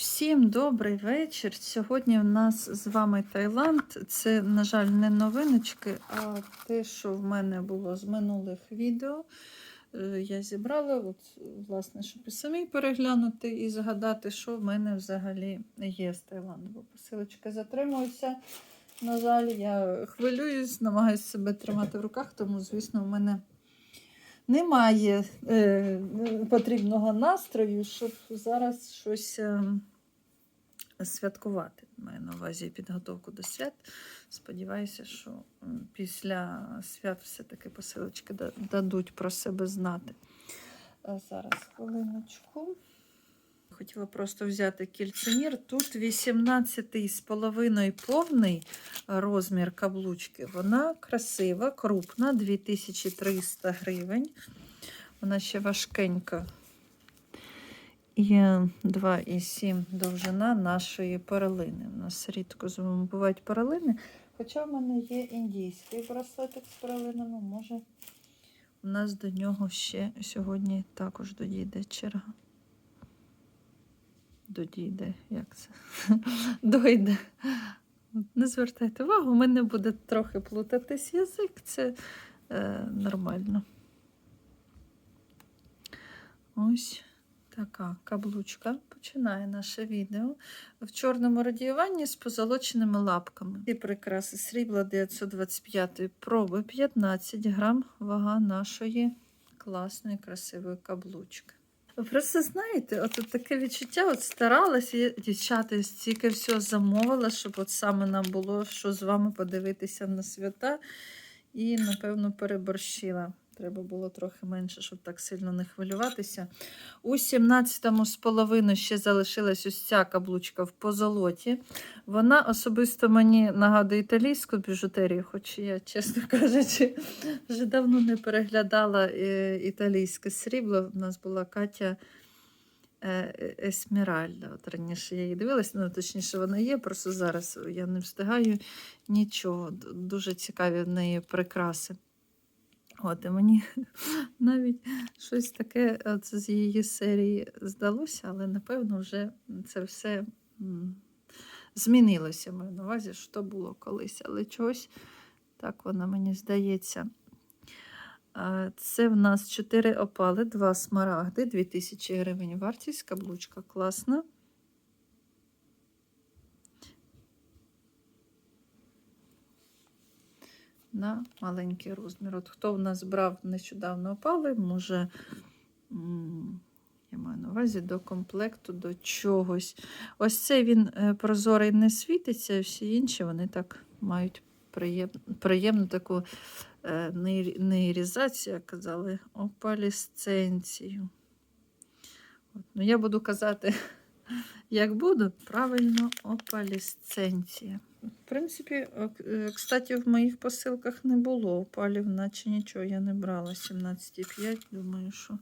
Всім добрий вечір. Сьогодні в нас з вами Таїланд. Це, на жаль, не новиночки, а те, що в мене було з минулих відео. Е, Я зібрала, от, власне, щоб і самі переглянути і згадати, що в мене взагалі є з Таїланду. Бо посилочка затримується. На жаль, я хвилююсь, намагаюся себе тримати в руках, тому, звісно, в мене немає е, потрібного настрою, щоб зараз щось е, святкувати. Маю на увазі підготовку до свят. Сподіваюся, що після свят все-таки посилочки дадуть про себе знати. А зараз хвилиночку. Хотіла просто взяти кільцемір. Тут 18,5 повний розмір каблучки. Вона красива, крупна, 2300 гривень. Вона ще важкенька. І 2,7 довжина нашої перлини. У нас рідко бувають перлини. Хоча в мене є індійський браслетик з перлинами, може, у нас до нього ще сьогодні також додійде черга. Додійде, як це? Дойде. Не звертайте увагу, у мене буде трохи плутатись язик, це е, нормально. Ось така каблучка починає наше відео в чорному радіюванні з позолоченими лапками. І прикраси срібла 925 проби 15 грам вага нашої класної красивої каблучки. Просто знаєте, от таке відчуття, от старалася дівчата, стільки всього замовила, щоб от саме нам було що з вами подивитися на свята. І, напевно, переборщила. Треба було трохи менше, щоб так сильно не хвилюватися. У 17-му з половиною ще залишилась ось ця каблучка в позолоті. Вона особисто мені нагадує італійську біжутерію, хоч я, чесно кажучи, вже давно не переглядала е, італійське срібло. У нас була Катя е, Есмеральда. От раніше я її дивилась, ну точніше, вона є, просто зараз я не встигаю нічого. Дуже цікаві в неї прикраси. От, і мені навіть щось таке от з її серії здалося, але напевно вже це все змінилося. Маю на увазі, що було колись, але чогось так воно мені здається. Це в нас 4 опали, 2 смарагди, 2000 гривень вартість, каблучка класна. На маленький розмір. От хто в нас брав нещодавно опали, може, я маю на увазі до комплекту, до чогось. Ось цей він е, прозорий не світиться, всі інші вони так мають приєм, приємну таку е, не, рі- не ірізацію, а казали, опалісценцію. От, ну, я буду казати, як буду, правильно, опалісценція. В принципі, е, е, кстати, в моїх посилках не було опалів, наче нічого я не брала. 17,5, думаю, що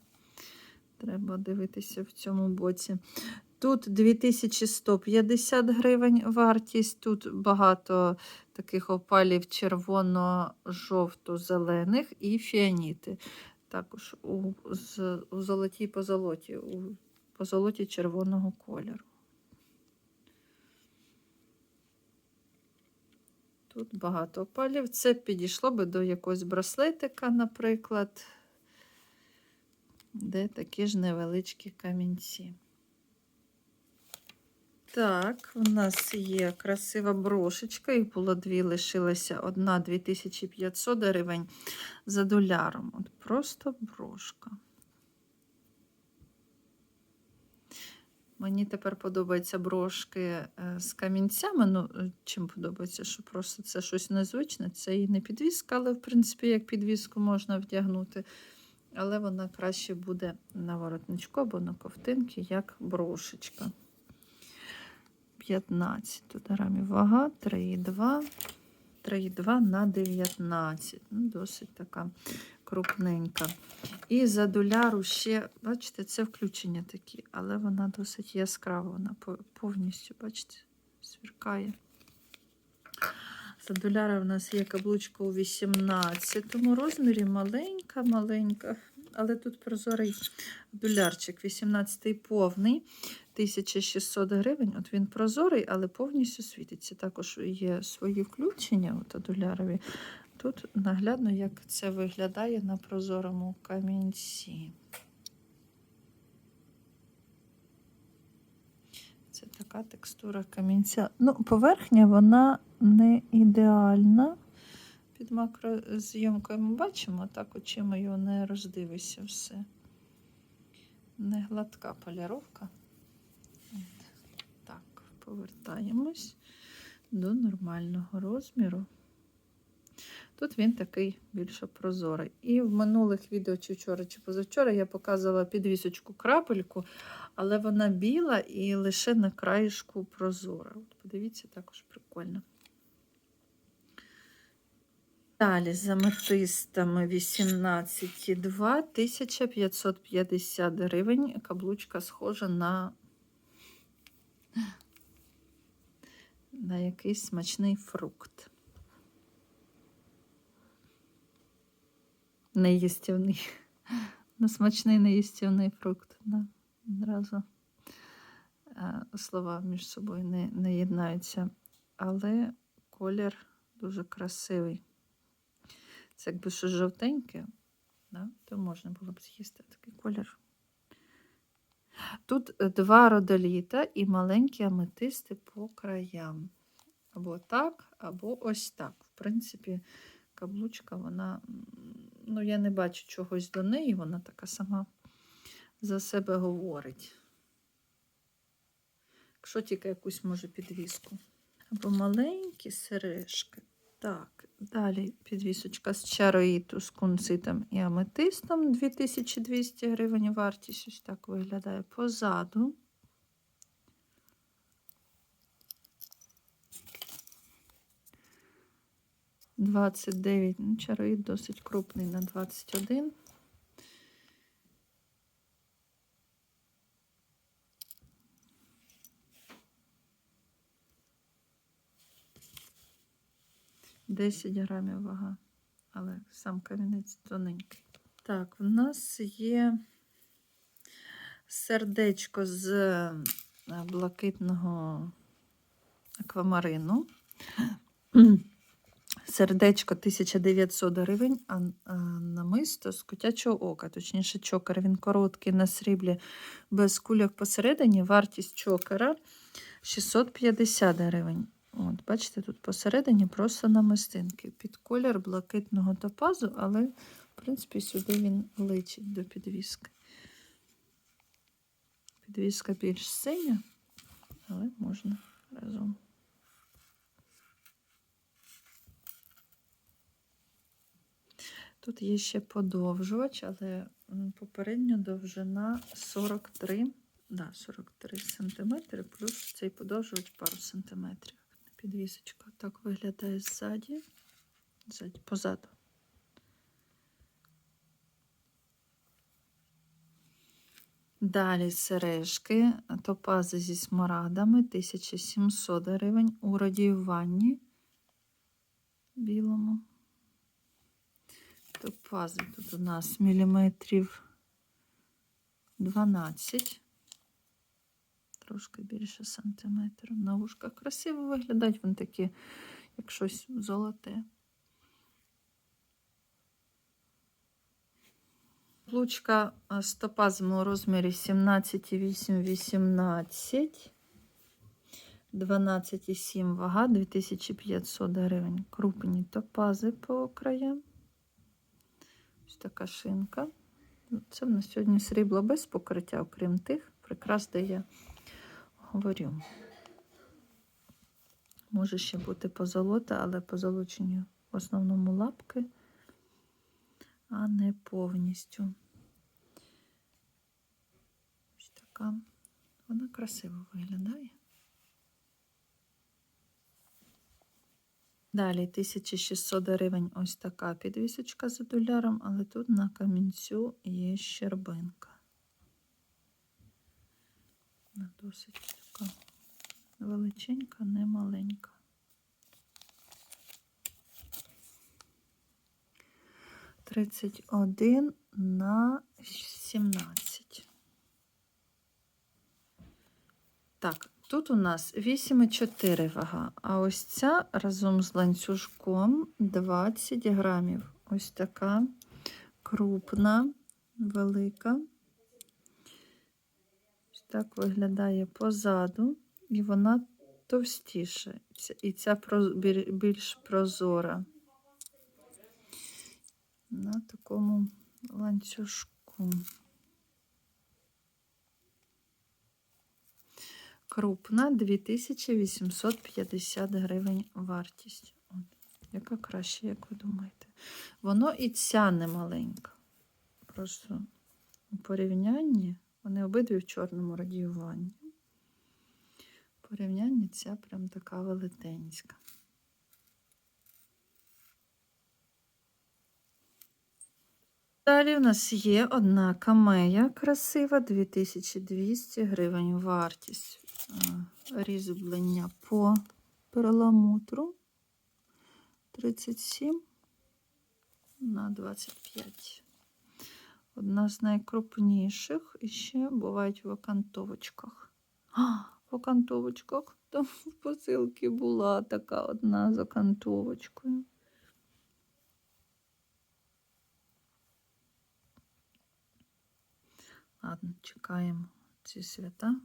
треба дивитися в цьому боці. Тут 2150 гривень вартість, тут багато таких опалів червоно-жовто-зелених і фіаніти. Також у, з, у золотій позолоті, у позолоті червоного кольору. Тут багато опалів. Це підійшло би до якогось браслетика, наприклад, де такі ж невеличкі камінці. Так, у нас є красива брошечка, їх було дві, лишилася одна 2500 гривень за доляром. От просто брошка. Мені тепер подобаються брошки е, з камінцями. Ну, е, чим подобається, що просто це щось незвичне. Це і не підвіска, але, в принципі, як підвіску можна вдягнути. Але вона краще буде на воротничку або на ковтинки, як брошечка. 15 тут грамів вага, 3,2. 3,2 на 19. Ну, досить така крупненька. І за доляру ще, бачите, це включення такі, але вона досить яскрава, вона повністю, бачите, сверкає. За доляра в нас є каблучка у 18 розмірі, маленька, маленька. але тут прозорий дулярчик, 18-й повний, 1600 гривень. От він прозорий, але повністю світиться. Також є свої включення от адулярові. Тут наглядно, як це виглядає на прозорому камінці. Це така текстура камінця. Ну, поверхня вона не ідеальна. Під макрозйомкою ми бачимо, так очима його не роздивишся все. Не гладка поліровка. От. Так, повертаємось до нормального розміру. Тут він такий більше прозорий. І в минулих відео, чи вчора, чи позавчора, я показувала підвісочку крапельку, але вона біла і лише на краєшку прозора. От подивіться, також прикольно. Далі з аметистами 18,2 1550 гривень. Каблучка схожа на, на якийсь смачний фрукт. Неїстівний. На смачний неїстівний фрукт. Да. Одразу е, слова між собою не, не єднаються. Але колір дуже красивий. Це якби щось жовтеньке, да, то можна було б з'їсти такий колір. Тут е, два родоліта і маленькі аметисти по краям. Або так, або ось так. В принципі, каблучка, вона, ну, я не бачу чогось до неї, вона така сама за себе говорить. Якщо тільки якусь може підвіску. Або маленькі сережки. Так, далі підвісочка з чароїту з кунцитом і аметистом 2200 гривень вартість. Ось так виглядає позаду. Двадцять дев'ять. Ну, чароїт досить крупний на 21. Десять грамів вага, але сам камінець тоненький. Так, в нас є сердечко з е, блакитного аквамарину. Сердечко 1900 гривень, а намисто з котячого ока, точніше, чокер. Він короткий на сріблі без кульок посередині. Вартість чокера 650 гривень. От, бачите, тут посередині просто намистинки. Під колір блакитного топазу, але, в принципі, сюди він личить до підвіски. Підвіска більш синя, але можна разом. Тут є ще подовжувач, але попередня довжина 43, да, 43 см, плюс цей подовжувач пару сантиметрів. Підвісочка так виглядає ззаді, ззаді позаду. Далі сережки, топази зі смарагдами 1700 гривень у радіюванні білому. Топази тут у нас міліметрів 12, трошки більше сантиметрів. На вушках красиво виглядають, вони такі, як щось золоте. Лучка з топазом у розмірі 17,8, 18, 12,7 вага, 2500 гривень. Крупні топази по краям. Ось така шинка. Це в нас сьогодні срібло без покриття, окрім тих прикрас, де я говорю. Може ще бути позолота, але позолочені в основному лапки, а не повністю. Ось така. Вона красиво виглядає. Далі 1600 гривень ось така підвісочка за доляром, але тут на камінцю є щербинка. Досить така величенька, не маленька. Тридцять один на 17. Так, тут у нас 8,4 вага, а ось ця разом з ланцюжком 20 грамів. Ось така крупна, велика. Ось так виглядає позаду, і вона товстіша, і ця більш прозора. На такому ланцюжку. Крупна 2850 гривень вартість. От. Яка краще, як ви думаєте? Воно і ця не маленька. Просто у порівнянні вони обидві в чорному радіюванні. У порівнянні ця прям така велетенська. Далі в нас є одна камея красива, 2200 гривень вартість. Різьблення по перламутру 37 на 25. Одна з найкрупніших і ще бувають в окантовочках. А, в окантовочках там в посилці була така одна з окантовочкою. Ладно, чекаємо ці свята.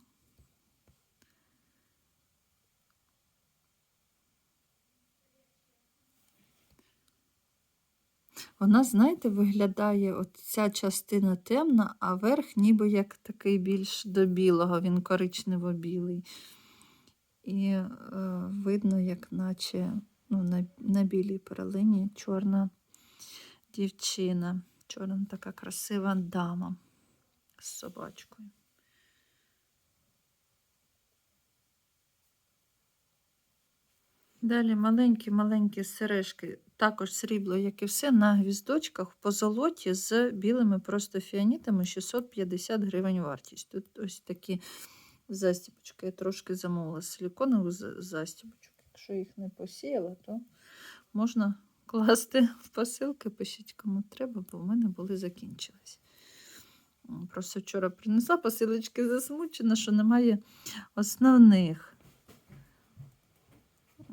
Вона, знаєте, виглядає от ця частина темна, а верх ніби як такий більш до білого, він коричнево-білий. І е, видно, як наче ну, на, на білій перлині чорна дівчина, чорна така красива дама з собачкою. Далі маленькі-маленькі сережки, також срібло, як і все, на гвіздочках в позолоті з білими просто фіанітами 650 гривень вартість. Тут ось такі застібочки. Я трошки замовила силіконову за- застібочок. Якщо їх не посіяла, то можна класти в посилки. Пишіть, кому треба, бо в мене були закінчились. Просто вчора принесла посилочки засмучена, що немає основних.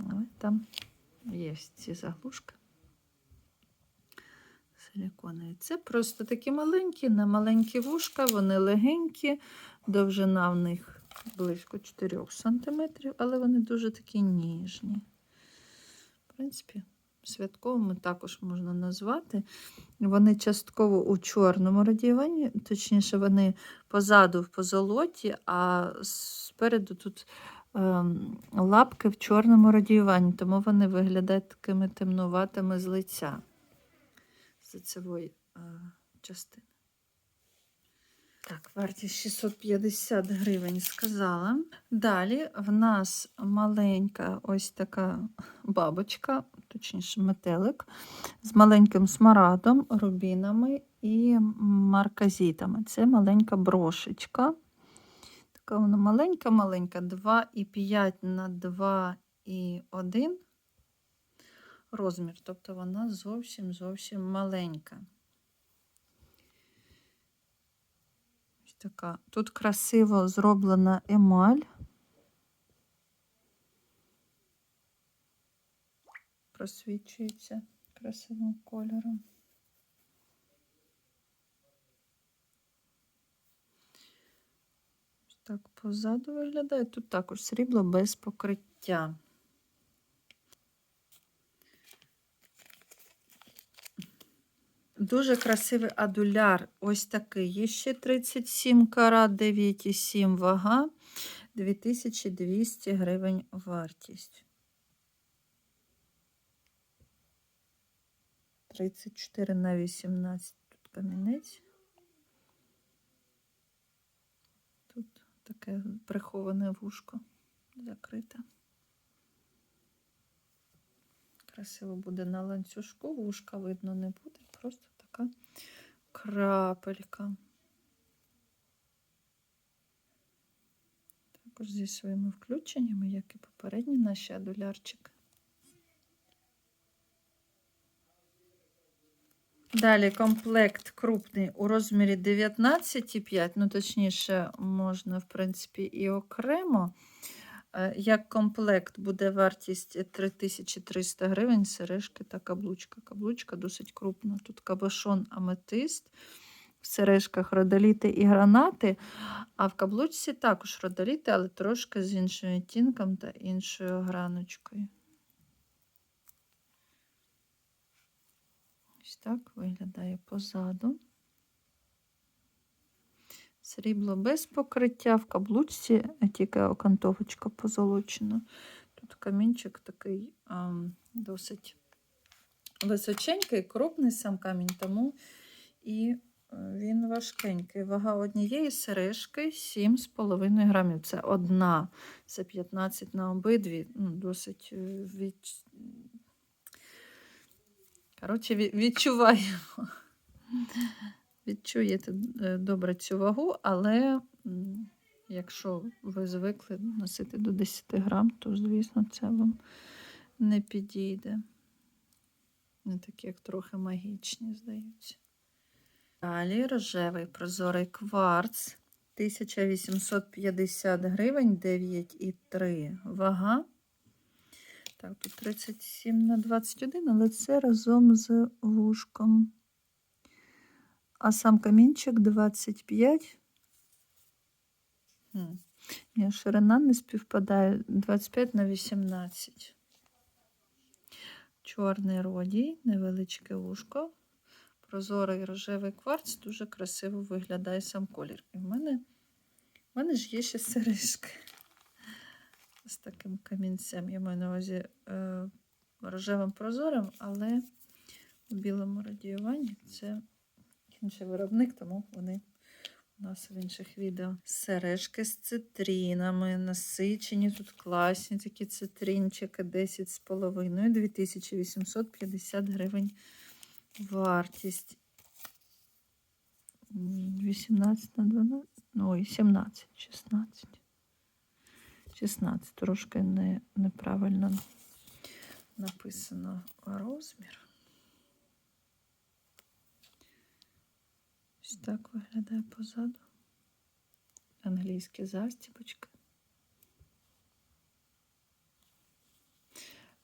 Але там є ці заглушки. Силіконові. Це просто такі маленькі, на маленькі вушка, вони легенькі, довжина в них близько 4 см, але вони дуже такі ніжні. В принципі, святковими також можна назвати. Вони частково у чорному радіюванні, точніше, вони позаду в позолоті, а спереду тут лапки в чорному радіюванні, тому вони виглядають такими темнуватими з лиця з лицевої е, частини. Так, вартість 650 гривень сказала. Далі в нас маленька ось така бабочка, точніше метелик, з маленьким смарадом, рубінами і марказітами. Це маленька брошечка. Така вона маленька-маленька, 2,5 на 2,1 розмір. Тобто вона зовсім зовсім маленька. Ось така. Тут красиво зроблена емаль. Просвічується красивим кольором. Так позаду виглядає. Тут також срібло без покриття. Дуже красивий адуляр. Ось такий. Є ще 37 карат, 9,7 вага, 2200 гривень вартість. 34 на 18 тут камінець. Тут таке приховане вушко закрите. Красиво буде на ланцюжку, вушка видно не буде, просто така крапелька. Також зі своїми включеннями, як і попередні наші адулярчики. Далі комплект крупний у розмірі 19,5, ну точніше, можна, в принципі, і окремо. Е, Як комплект буде вартість 3300 гривень, сережки та каблучка. Каблучка досить крупна. Тут кабошон аметист, в сережках родоліти і гранати, а в каблучці також родоліти, але трошки з іншим відтінком та іншою граночкою. Ось так виглядає позаду. Срібло без покриття, в каблучці тільки окантовочка позолочена. Тут камінчик такий а, досить височенький, крупний сам камінь, тому і е, він важкенький. Вага однієї сережки 7,5 грамів. Це одна, це 15 на обидві. Ну, досить е, від... Коротше, від- відчуваємо. Відчуєте е, добре цю вагу, але якщо ви звикли носити до 10 грам, то, звісно, це вам не підійде. Не такі, як трохи магічні, здаються. Далі рожевий прозорий кварц 1850 гривень 9,3 вага. Так, тут 37 на 21, але це разом з вушком. А сам камінчик 25. Хм. Ні, ширина не співпадає 25 на 18. Чорний родій, невеличке вушко. Прозорий рожевий кварц дуже красиво виглядає сам колір. І в мене, в мене ж є ще сережки з таким камінцем. Я маю на увазі е, рожевим прозорим, але у білому радіюванні це інший виробник, тому вони у нас в інших відео. Сережки з цитрінами, насичені, тут класні такі цитринчики, 10,5, 2850 гривень вартість. 18 на 12, ой, 17, 16. 16, трошки не, неправильно написано розмір. Ось так виглядає позаду. Англійські застібочки.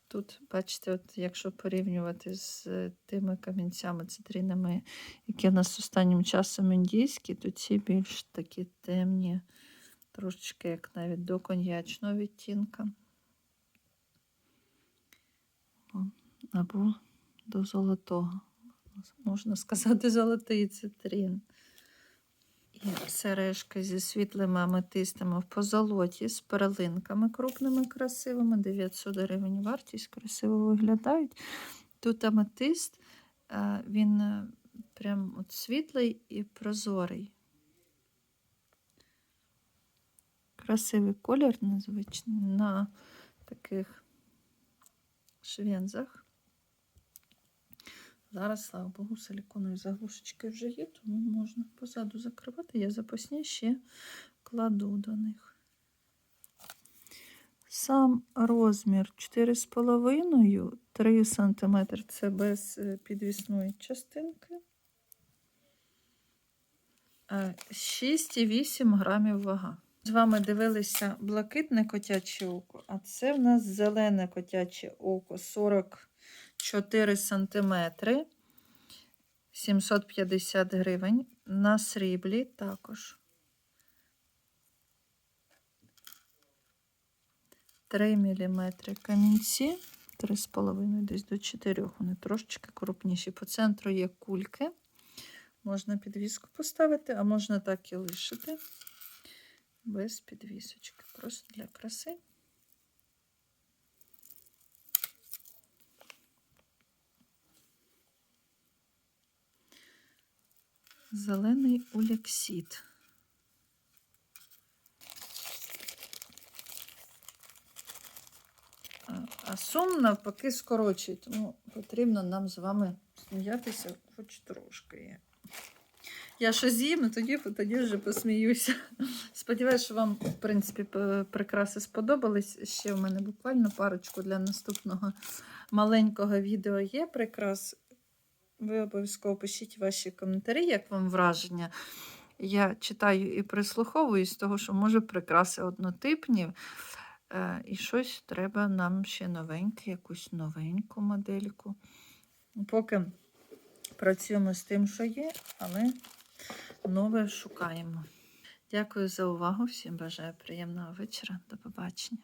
Тут, бачите, от якщо порівнювати з е, тими камінцями, цитринами, які у нас останнім часом індійські, то ці більш такі темні, трошечки як навіть до коньячного відтінка. Або до золотого. Можна сказати, золотий цитрин. І сережки зі світлими аметистами в позолоті з перлинками крупними, красивими. 900 гривень вартість, красиво виглядають. Тут аметист, е, він е, прям от світлий і прозорий. Красивий колір незвичний на таких швензах. Зараз, слава Богу, силіконові заглушечки вже є, тому можна позаду закривати. Я запасні ще кладу до них. Сам розмір 4,5, 3 см це без е, підвісної частинки. Е, 6,8 грамів вага. З вами дивилися блакитне котяче око, а це в нас зелене котяче око 44 сантиметри. 750 гривень. На сріблі також. 3 мм камінці. 3,5 десь до 4. Вони трошечки крупніші. По центру є кульки. Можна підвіску поставити, а можна так і лишити. Без підвісочки. Просто для краси. Зелений улексіт. А- сум навпаки скорочує, тому потрібно нам з вами сміятися хоч трошки. Я щось з'їм, тоді, тоді вже посміюся. Сподіваюсь, що вам, в принципі, прикраси сподобались. Ще в мене буквально парочку для наступного маленького відео є прикрас. Ви обов'язково пишіть ваші коментарі, як вам враження. Я читаю і прислуховуюсь, того, що може прикраси однотипні. Е, І щось треба нам ще новеньке, якусь новеньку модельку. Поки працюємо з тим, що є, але нове шукаємо. Дякую за увагу. Всім бажаю приємного вечора. До побачення.